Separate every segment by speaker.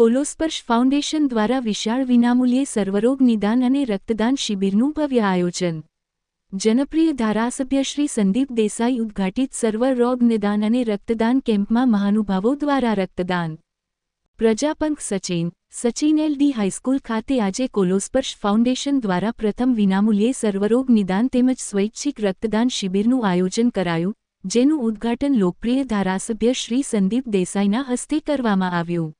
Speaker 1: કોલોસ્પર્શ foundation દ્વારા વિશાળ વિનામૂલ્યે સર્વરોગ નિદાન અને રક્તદાન શિબિરનું ભવ્ય આયોજન. જનપ્રિય ધારાસભ્ય શ્રી સંદીપ દેસાઈ ઉદ્ઘાટિત સર્વરોગ નિદાન અને રક્તદાન કેમ્પમાં મહાનુભાવો દ્વારા રક્તદાન. પ્રજાપંખ Sachin Sachin LD high school ખાતે આજે કોલોસ્પર્શ ફાઉન્ડેશન દ્વારા પ્રથમ વિનામૂલ્યે સર્વરોગ નિદાન તેમજ સ્વૈચ્છિક રક્તદાન શિબિરનું આયોજન કરાયું, જેનું ઉદ્ઘાટન લોકપ્રિય ધારાસભ્ય શ્રી સંદીપ દેસાઈના હસ્તે કરવામાં આવ્યું.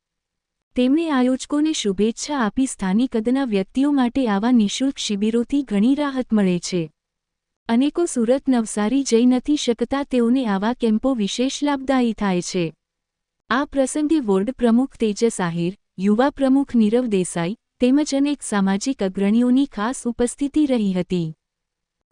Speaker 1: તેમણે આયોજકોને શુભેચ્છા આપી સ્થાનિક કદના વ્યક્તિઓ માટે આવા નિઃશુલ્ક શિબિરોથી ઘણી રાહત મળે છે. અનેકો સુરત નવસારી જઈ નથી શકતા તેઓને આવા કેમ્પો વિશેષ લાભદાયી થાય છે. આ પ્રસંગે વોર્ડ પ્રમુખ તેજસ આહિર, યુવા પ્રમુખ નીરવ દેસાઈ તેમજ અનેક સામાજિક અગ્રણીઓની ખાસ ઉપસ્થિતિ રહી હતી.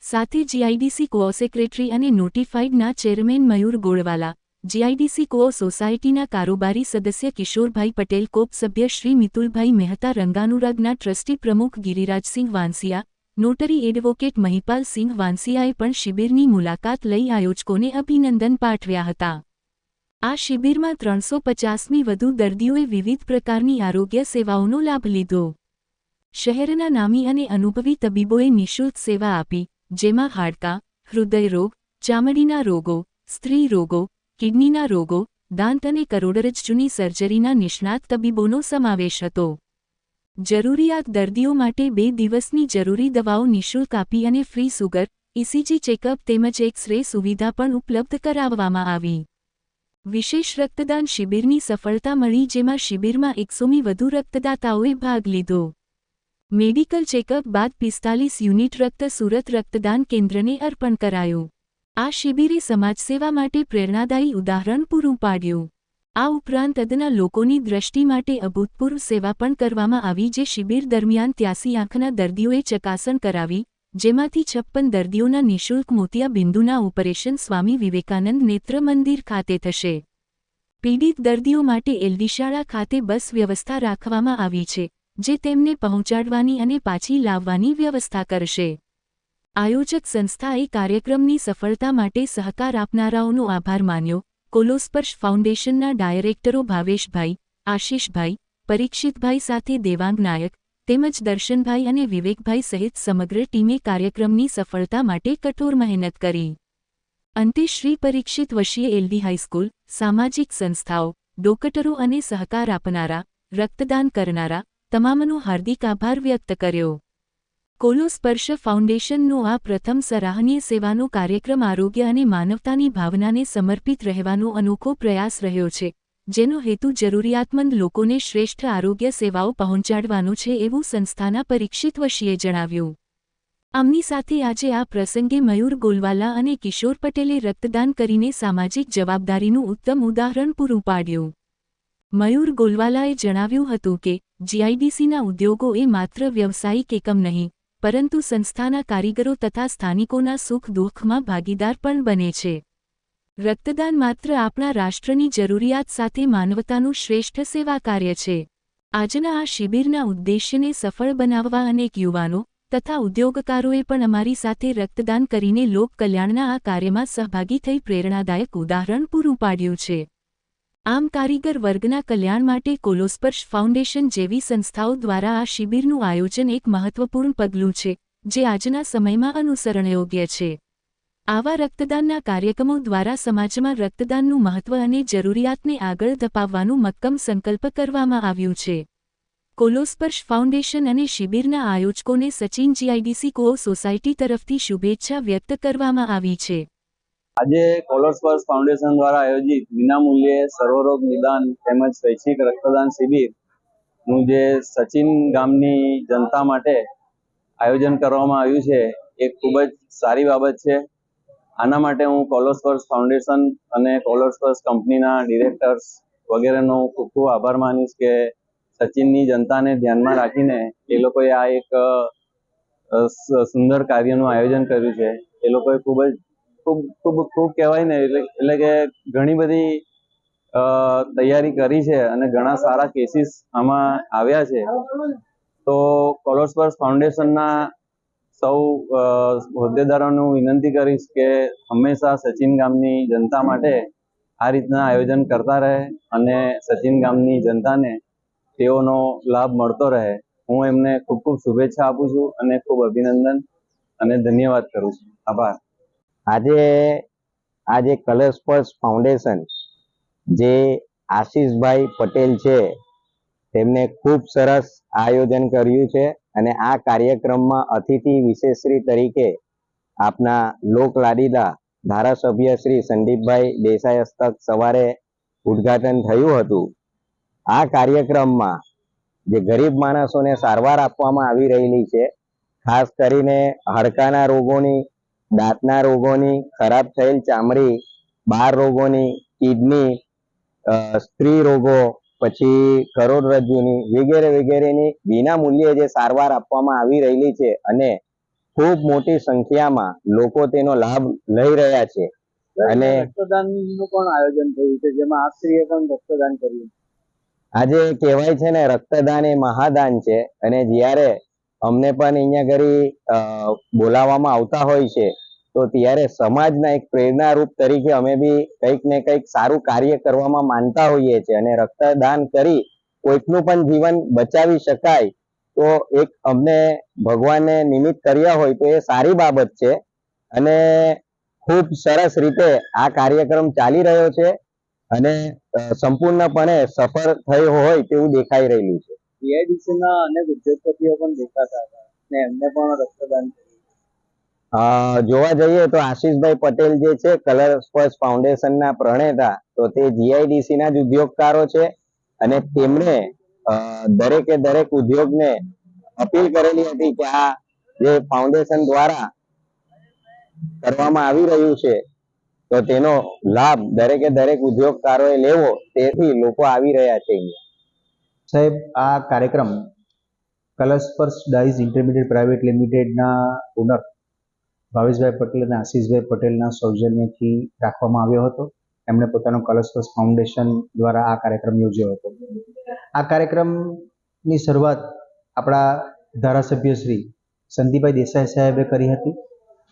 Speaker 1: સાથે જીઆઈડીસી કો સેક્રેટરી અને નોટિફાઈડના ચેરમેન મયુર ગોળવાલા જીઆઈડીસી કો સોસાયટીના કારોબારી સદસ્ય કિશોરભાઈ પટેલ, કોપ સભ્ય શ્રી મિતુલભાઈ મહેતા, રંગાનુરાગના ટ્રસ્ટી પ્રમુખ ગિરિરાજસિંહ વાંસિયા, નોટરી એડવોકેટ મહિપાલસિંહ વાંસિયાએ પણ શિબિરની મુલાકાત લઈ આયોજકોને અભિનંદન પાઠવ્યા હતા. આ શિબિરમાં ત્રણસો પચાસમી વધુ દર્દીઓએ વિવિધ પ્રકારની આરોગ્ય સેવાઓનો લાભ લીધો. શહેરના નામી અને અનુભવી તબીબોએ નિઃશુલ્ક સેવા આપી, જેમાં હાડકાં, હૃદયરોગ, ચામડીના રોગો, સ્ત્રી રોગો કિડનીના રોગો, દાંત અને કરોડરજ્જુની સર્જરીના નિષ્ણાત તબીબોનો સમાવેશ હતો. જરૂરિયાત દર્દીઓ માટે બે દિવસની જરૂરી દવાઓ નિઃશુલ્ક આપી અને ફ્રી સુગર ઇસીજી ચેકઅપ તેમજ એક્સ રે સુવિધા પણ ઉપલબ્ધ કરાવવામાં આવી. વિશેષ રક્તદાન શિબિરની સફળતા મળી જેમાં શિબિરમાં એકસોમી વધુ રક્તદાતાઓએ ભાગ લીધો. મેડિકલ ચેકઅપ બાદ પિસ્તાલીસ યુનિટ રક્ત સુરત રક્તદાન કેન્દ્રને અર્પણ કરાયું. આ શિબિરે સમાજસેવા માટે પ્રેરણાદાયી ઉદાહરણ પૂરું પાડ્યું. આ ઉપરાંત અદના લોકોની દ્રષ્ટિ માટે અભૂતપૂર્વ સેવા પણ કરવામાં આવી જે શિબિર દરમિયાન ત્યાસી આંખના દર્દીઓએ ચકાસણ કરાવી, જેમાંથી છપ્પન દર્દીઓના નિઃશુલ્ક મોતિયા બિંદુના ઓપરેશન સ્વામી વિવેકાનંદ નેત્ર મંદિર ખાતે થશે. પીડિત દર્દીઓ માટે એલડીશાળા ખાતે બસ વ્યવસ્થા રાખવામાં આવી છે, જે તેમને પહોંચાડવાની અને પાછી લાવવાની વ્યવસ્થા કરશે. આયોજક સંસ્થાએ કાર્યક્રમની સફળતા માટે સહકાર આપનારાઓનો આભાર માન્યો. કોલોસ્પર્શ ફાઉન્ડેશનના ડાયરેક્ટરો ભાવેશભાઈ, આશીષભાઈ, પરીક્ષિતભાઈ સાથે દેવાંગ નાયક, તેમજ દર્શનભાઈ અને વિવેકભાઈ સહિત સમગ્ર ટીમે કાર્યક્રમની સફળતા માટે કઠોર મહેનત કરી. અંતે શ્રી પરીક્ષિત વશીએ એલડી હાઈસ્કૂલ, સામાજિક સંસ્થાઓ, ડોકટરો અને સહકાર આપનારા, રક્તદાન કરનારા, તમામનો હાર્દિક આભાર વ્યક્ત કર્યો. કોલોસ્પર્શ ફાઉન્ડેશનનો આ પ્રથમ સરાહનીય સેવાનો કાર્યક્રમ આરોગ્ય અને માનવતાની ભાવનાને સમર્પિત રહેવાનો અનોખો પ્રયાસ રહ્યો છે, જેનો હેતુ જરૂરિયાતમંદ લોકોને શ્રેષ્ઠ આરોગ્ય સેવાઓ પહોંચાડવાનો છે એવું સંસ્થાના પરીક્ષિત વશીએ જણાવ્યું. આમની સાથે આજે આ પ્રસંગે મયુર ગોલવાલા અને કિશોર પટેલે રક્તદાન કરીને સામાજિક જવાબદારીનું ઉત્તમ ઉદાહરણ પૂરું પાડ્યું. મયુર ગોલવાલાએ જણાવ્યું હતું કે, જીઆઈડીસીના ઉદ્યોગો એ માત્ર વ્યવસાયિક એકમ નહીં પરંતુ સંસ્થાના કારીગરો તથા સ્થાનિકોના સુખ દુઃખમાં ભાગીદાર પણ બને છે. રક્તદાન માત્ર આપણા રાષ્ટ્રની જરૂરિયાત સાથે માનવતાનું શ્રેષ્ઠ સેવા કાર્ય છે. આજના આ શિબિરના ઉદ્દેશ્યને સફળ બનાવવા અનેક યુવાનો તથા ઉદ્યોગકારોએ પણ અમારી સાથે રક્તદાન કરીને લોક કલ્યાણના આ કાર્યમાં સહભાગી થઈ પ્રેરણાદાયક ઉદાહરણ પૂરું પાડ્યું છે. આમ કારીગર વર્ગના કલ્યાણ માટે કોલોસ્પર્શ ફાઉન્ડેશન જેવી સંસ્થાઓ દ્વારા આ શિબિરનું આયોજન એક મહત્વપૂર્ણ પગલું છે, જે આજના સમયમાં અનુસરણયોગ્ય છે. આવા રક્તદાનના કાર્યક્રમો દ્વારા સમાજમાં રક્તદાનનું મહત્વ અને જરૂરિયાતને આગળ ધપાવવાનું મક્કમ સંકલ્પ કરવામાં આવ્યું છે. કોલોસ્પર્શ ફાઉન્ડેશન અને શિબિરના આયોજકોને સચિન જીઆઈડીસી કો સોસાયટી તરફથી શુભેચ્છા વ્યક્ત કરવામાં આવી છે.
Speaker 2: આજે કોલરસ્પર્શ ફાઉન્ડેશન દ્વારા આયોજિત વિનામૂલ્યે સર્વરોગ નિદાન તેમજ સ્વૈચ્છિક રક્તદાન શિબિરનું જે સચિન ગામની જનતા માટે આયોજન કરવામાં આવ્યું છે, એ ખૂબ જ સારી બાબત છે. આના માટે હું કોલોસ્પર્શ ફાઉન્ડેશન અને કોલોસ્પર્શ કંપનીના ડિરેક્ટર્સ વગેરેનો ખૂબ ખૂબ આભાર માનીશ કે સચિનની જનતાને ધ્યાનમાં રાખીને એ લોકોએ આ એક સુંદર કાર્યનું આયોજન કર્યું છે. એ લોકોએ ખૂબ જ ખૂબ ખૂબ ખૂબ કહેવાય ને, એટલે કે ઘણી બધી તૈયારી કરી છે અને ઘણા સારા કેસીસ આમાં આવ્યા છે. તો કોલોસ્પર્સ ફાઉન્ડેશનના સૌ હોદ્દેદારોનું વિનંતી કરીશ કે હંમેશા સચિન ગામની જનતા માટે આ રીતના આયોજન કરતા રહે અને સચિન ગામની જનતાને તેઓનો લાભ મળતો રહે. હું એમને ખૂબ ખૂબ શુભેચ્છા આપું છું અને ખૂબ અભિનંદન અને ધન્યવાદ કરું છું. આભાર.
Speaker 3: આજે આજે કલર સ્પર્શ ફાઉન્ડેશન જે આશીષભાઈ પટેલ છે, તેમને ખૂબ સરસ આયોજન કર્યું છે અને આ કાર્યક્રમમાં અતિથિ વિશેષશ્રી તરીકે આપના લોકલાડીલા ધારાસભ્ય શ્રી સંદીપભાઈ દેસાઈ હસ્તક સવારે ઉદ્ઘાટન થયું હતું. આ કાર્યક્રમમાં જે ગરીબ માણસોને સારવાર આપવામાં આવી રહેલી છે, ખાસ કરીને હાડકાના રોગોની દાંતના રોગોની ખરાબ થયેલ ચામડી બાર રોગોની કિડની સ્ત્રી રોગો પછી કરોડરજ્જુની વગેરે વગેરેની વિના મૂલ્યે જે સારવાર આપવામાં આવી રહેલી છે અને ખૂબ મોટી સંખ્યામાં લોકો તેનો લાભ લઈ રહ્યા છે. અને
Speaker 2: રક્તદાનનું પણ આયોજન થયું છે જેમાં આપશ્રીએ પણ રક્તદાન કર્યું.
Speaker 3: આજે કહેવાય છે ને રક્તદાન એ મહાદાન છે અને જ્યારે અમને પણ અહીંયા ઘડી બોલાવવામાં આવતા હોય છે. તો ત્યારે સમાજના એક પ્રેરણારૂપ તરીકે અમે બી કંઈક ને કંઈક સારું કાર્ય કરવામાં માનતા હોઈએ છીએ અને રક્તદાન કરી કોઈકનું પણ જીવન બચાવી શકાય તો એક અમને ભગવાને નિમિત્ત કર્યા હોય તો એ સારી બાબત છે. અને ખૂબ સરસ રીતે આ કાર્યક્રમ ચાલી રહ્યો છે અને સંપૂર્ણપણે સફળ થયો હોય તેવું દેખાઈ રહેલું છે.
Speaker 2: CIDC ના અનેક ઉદ્યોગપતિઓ પણ દેખાતા હતા ને એમને પણ રક્તદાન
Speaker 3: જોવા જઈએ તો આશીષભાઈ પટેલ જે છે કલર સ્પર્શ ફાઉન્ડેશનના પ્રણેતા, તો તે જીઆઈડીસી ના જ ઉદ્યોગકારો છે અને તેમણે દરેકે દરેક ઉદ્યોગને અપીલ કરેલી હતી કે આ જે ફાઉન્ડેશન દ્વારા કરવામાં આવી રહ્યું છે, તો તેનો લાભ દરેકે દરેક ઉદ્યોગકારોએ લેવો, તેથી લોકો આવી રહ્યા છે અહીંયા.
Speaker 4: સાહેબ, આ કાર્યક્રમ કલસ્પર્શ ડાઇઝ ઇન્ટરમીડિયેટ પ્રાઇવેટ લિમિટેડના ઓનર ભાવેશભાઈ પટેલ અને આશીષભાઈ પટેલના સૌજન્યથી રાખવામાં આવ્યો હતો. એમણે પોતાનો કલસ્પર્શ ફાઉન્ડેશન દ્વારા આ કાર્યક્રમ યોજ્યો હતો. આ કાર્યક્રમની શરૂઆત આપણા ધારાસભ્ય શ્રી સંદીપભાઈ દેસાઈ સાહેબે કરી હતી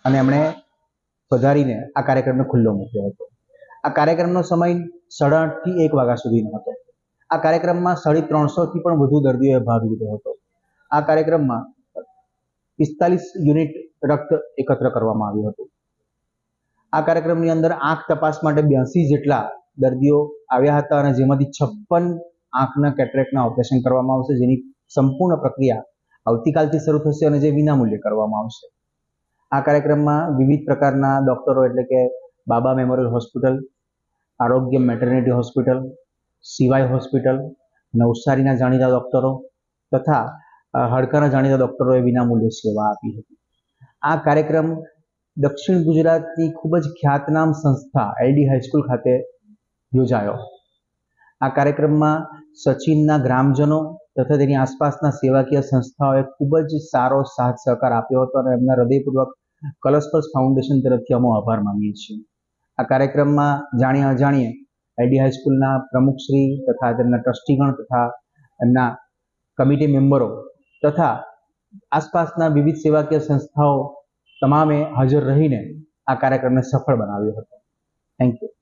Speaker 4: અને એમણે પધારીને આ કાર્યક્રમને ખુલ્લો મૂક્યો હતો. આ કાર્યક્રમનો સમય સાડા આઠથી એક વાગ્યા સુધીનો હતો. આ કાર્યક્રમમાં સાડી ત્રણસોથી પણ વધુ દર્દીઓએ ભાગ લીધો હતો. આ કાર્યક્રમમાં પિસ્તાલીસ યુનિટ રક્ત એકત્ર કરવામાં આવ્યું હતું. આ કાર્યક્રમની અંદર આંખ તપાસ માટે બ્યાસી જેટલા દર્દીઓ આવ્યા હતા અને જેમાંથી છપ્પન આંખના કેટરેક્ટના ઓપરેશન કરવામાં આવશે, જેની સંપૂર્ણ પ્રક્રિયા આવતીકાલથી શરૂ થશે અને જે વિનામૂલ્યે કરવામાં આવશે. આ કાર્યક્રમમાં વિવિધ પ્રકારના ડોક્ટરો એટલે કે Baba Memorial Hospital, Arogya Maternity Hospital સિવાય હોસ્પિટલ, નવસારીના જાણીતા ડૉક્ટરો તથા હડકાના જાણીતા ડૉક્ટરોએ વિનામૂલ્યે સેવા આપી હતી. આ કાર્યક્રમ દક્ષિણ ગુજરાતની ખૂબ જ ખ્યાતનામ સંસ્થા, એલડી હાઈસ્કૂલ ખાતે યોજાયો. આ કાર્યક્રમમાં સચિનના ગ્રામજનો તથા તેની આસપાસના સેવાકીય સંસ્થાઓએ ખૂબ જ સારો સાથ સહકાર આપ્યો હતો અને એમના હૃદયપૂર્વક કલસ્પર્શ ફાઉન્ડેશન તરફથી અમે આભાર માનીએ છીએ. આ કાર્યક્રમમાં જાણીએ અજાણીએ આઈડી હાઈસ્કૂલના પ્રમુખશ્રી તથા તેમના ટ્રસ્ટીગણ તથા એમના કમિટી મેમ્બરો તથા આસપાસના વિવિધ સેવાકીય સંસ્થાઓ તમામે હાજર રહીને આ કાર્યક્રમને સફળ બનાવ્યો હતો. Thank you